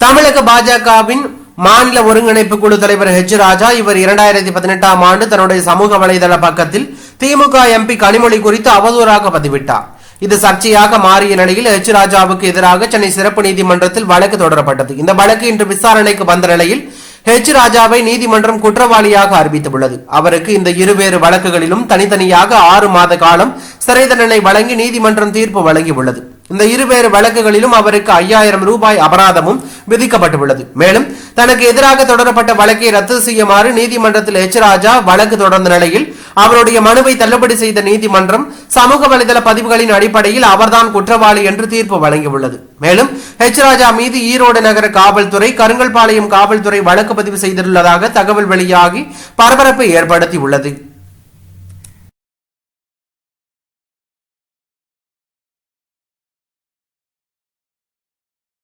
தமிழக பாஜகவின் மாநில ஒருங்கிணைப்பு குழு தலைவர் ஹெச் ராஜா இவர் இரண்டாயிரத்தி பதினெட்டாம் ஆண்டு தன்னுடைய சமூக வலைதள பக்கத்தில் திமுக எம்பி கனிமொழி குறித்து அவதூறாக பதிவிட்டார். இது சர்ச்சையாக மாறிய நிலையில் ஹெச் ராஜாவுக்கு எதிராக சென்னை சிறப்பு நீதிமன்றத்தில் வழக்கு தொடரப்பட்டது. இந்த வழக்கு இன்று விசாரணைக்கு வந்த நிலையில் ஹெச் ராஜாவை நீதிமன்றம் குற்றவாளியாக அறிவித்துள்ளது. அவருக்கு இந்த இருவேறு வழக்குகளிலும் தனித்தனியாக ஆறு மாத காலம் சிறை தண்டனை வழங்கி நீதிமன்றம் தீர்ப்பு வழங்கியுள்ளது. இந்த இருவேறு வழக்குகளிலும் அவருக்கு ஐயாயிரம் ரூபாய் அபராதமும் விதிக்கப்பட்டுள்ளது. மேலும் தனக்கு எதிராக தொடரப்பட்ட வழக்கை ரத்து செய்யுமாறு நீதிமன்றத்தில் எச் ராஜா வழக்கு தொடர்ந்த நிலையில் அவருடைய மனுவை தள்ளுபடி செய்த நீதிமன்றம் சமூக வலைதள பதிவுகளின் அடிப்படையில் அவர்தான் குற்றவாளி என்று தீர்ப்பு வழங்கியுள்ளது. மேலும் ஹெச் ராஜா மீது ஈரோடு நகர காவல்துறை கருங்கல்பாளையம் காவல்துறை வழக்கு பதிவு செய்துள்ளதாக தகவல் வெளியாகி பரபரப்பை ஏற்படுத்தியுள்ளது.